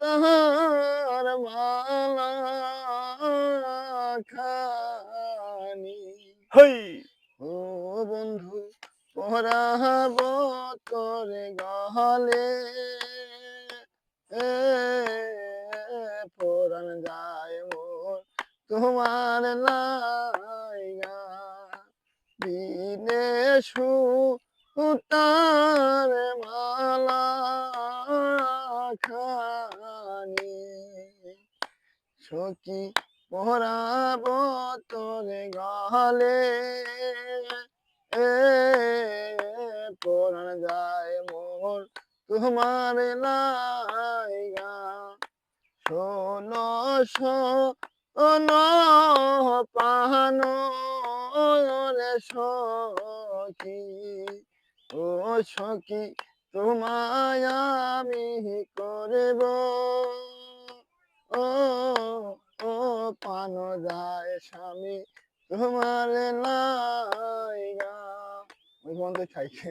তাহার মালা খানি। হই! ও বন্ধু পরাব তোরে গহলে এ পরাণ যায় মোর তোমার লাইগা। দিনে সুতার মালা খানি। সখী পরাব তোরে গহলে এ পরাণ যায় মোর তোমার লাইগা। শোনো শোনো পাহানো রে সখী। ও সখী তোমায় আমি করব। ও পান যায় স্বামী তোমার নাই গা। ওই বন্ধ খাইছে